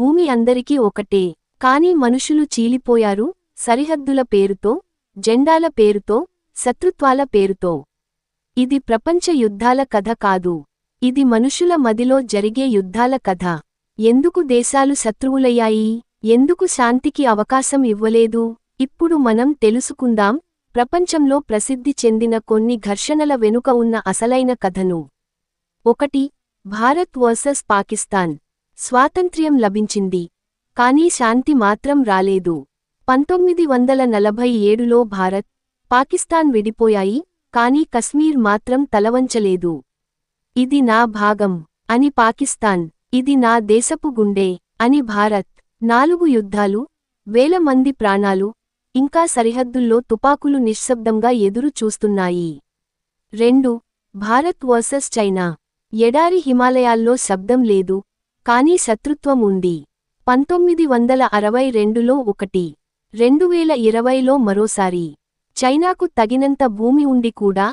భూమి అందరికీ ఒకటే. కాని మనుషులు చీలిపోయారు సరిహద్దుల పేరుతో జెండాల పేరుతో శత్రుత్వాల పేరుతో. ఇది ప్రపంచ యుద్ధాల కథ కాదు. ఇది మనుషుల మదిలో జరిగే యుద్ధాల కథ. ఎందుకు దేశాలు శత్రువులయ్యాయి? ఎందుకు శాంతికి అవకాశం ఇవ్వలేదు? ఇప్పుడు మనం తెలుసుకుందాం ప్రపంచంలో ప్రసిద్ధి చెందిన కొన్ని ఘర్షణల వెనుక ఉన్న అసలైన కథను ఒకటి భారత్ వర్సెస్ పాకిస్తాన్. స్వాతంత్ర్యం లభించింది. కానీ శాంతి మాత్రం రాలేదు. పంతొమ్మిది వందల నలభై ఏడులో భారత్ పాకిస్తాన్ విడిపోయాయి. కానీ కశ్మీర్ మాత్రం తలవంచలేదు. ఇది నా భాగం అని పాకిస్తాన్ ఇది నా దేశపు గుండె అని భారత్ నాలుగు యుద్ధాలు వేల మంది ప్రాణాలు ఇంకా సరిహద్దుల్లో తుపాకులు నిశ్శబ్దంగా ఎదురు చూస్తున్నాయి. రెండు భారత్ వర్సెస్ చైనా. ఎడారి హిమాలయాల్లో శబ్దం లేదు. కానీ శత్రుత్వం ఉంది. పంతొమ్మిది వందల అరవై రెండులో ఒకటి రెండువేల ఇరవైలో మరోసారి. చైనాకు తగినంత భూమి ఉండి కూడా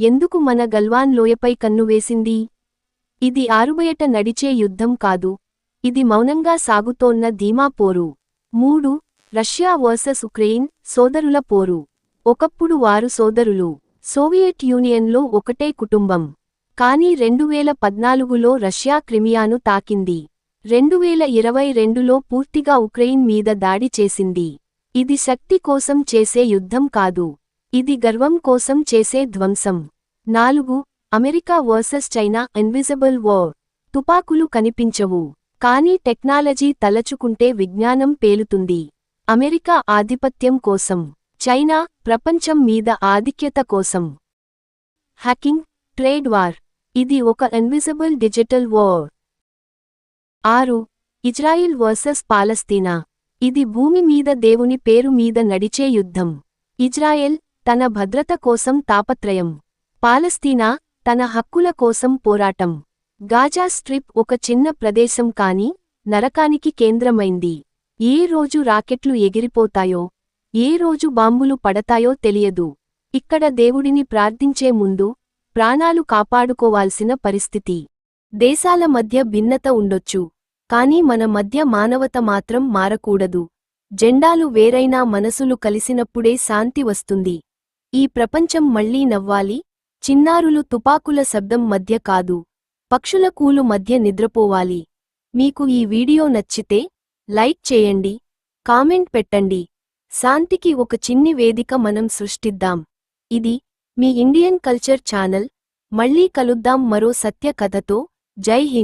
ఎందుకు మన గల్వాన్ లోయపై కన్నువేసింది ఇది ఆరుబయట నడిచే యుద్ధం కాదు. ఇది మౌనంగా సాగుతోన్న ధీమా పోరు. మూడు రష్యా వర్సెస్ ఉక్రెయిన్ సోదరుల పోరు. ఒకప్పుడు వారు సోదరులు. సోవియట్ యూనియన్లో ఒకటే కుటుంబం. కానీ రెండువేల పద్నాలుగులో రష్యా క్రిమియాను తాకింది. రెండువేల ఇరవై రెండులో పూర్తిగా ఉక్రెయిన్ మీద దాడి చేసింది. ఇది శక్తి కోసం చేసే యుద్ధం కాదు. ఇది గర్వం కోసం చేసే ధ్వంసం. నాలుగు America versus China invisible war. తుపాకులు కనిపించవు. కానీ టెక్నాలజీ తలచుకుంటే విజ్ఞానం పేలుతుంది. అమెరికా ఆధిపత్యం కోసం. చైనా ప్రపంచం మీద ఆధిక్యత కోసం. Hacking trade war. ఇది ఒక ఇన్విజిబుల్ డిజిటల్ వార్ ఆరు ఇజ్రాయిల్ వర్సెస్ పాలస్తీనా. ఇది భూమి మీద దేవుని పేరు మీద నడిచే యుద్ధం. ఇజ్రాయెల్ తన భద్రత కోసం తాపత్రయం. పాలస్తీనా తన హక్కుల కోసం పోరాటం. గాజా స్ట్రిప్ ఒక చిన్న ప్రదేశం కాని నరకానికి కేంద్రమైంది. ఏ రోజు రాకెట్లు ఎగిరిపోతాయో ఏ రోజు బాంబులు పడతాయో తెలియదు. ఇక్కడ దేవుడిని ప్రార్థించే ముందు ప్రాణాలు కాపాడుకోవాల్సిన పరిస్థితి. దేశాల మధ్య భిన్నత ఉండొచ్చు కానీ మన మధ్య మానవత మాత్రం మారకూడదు. జెండాలు వేరైనా మనసులు కలిసినప్పుడే శాంతి వస్తుంది. ఈ ప్రపంచం మళ్ళీ నవ్వాలి చిన్నారులు తుపాకుల శబ్దం మధ్య కాదు పక్షుల కూలు మధ్య నిద్రపోవాలి. మీకు ఈ వీడియో నచ్చితే లైక్ చేయండి కామెంట్ పెట్టండి. శాంతికి ఒక చిన్ని వేదిక మనం సృష్టిద్దాం. ఇది మీ ఇండియన్ కల్చర్ ఛానల్ మళ్ళీ కలుద్దాం మరో సత్య కథతో జై హింద్.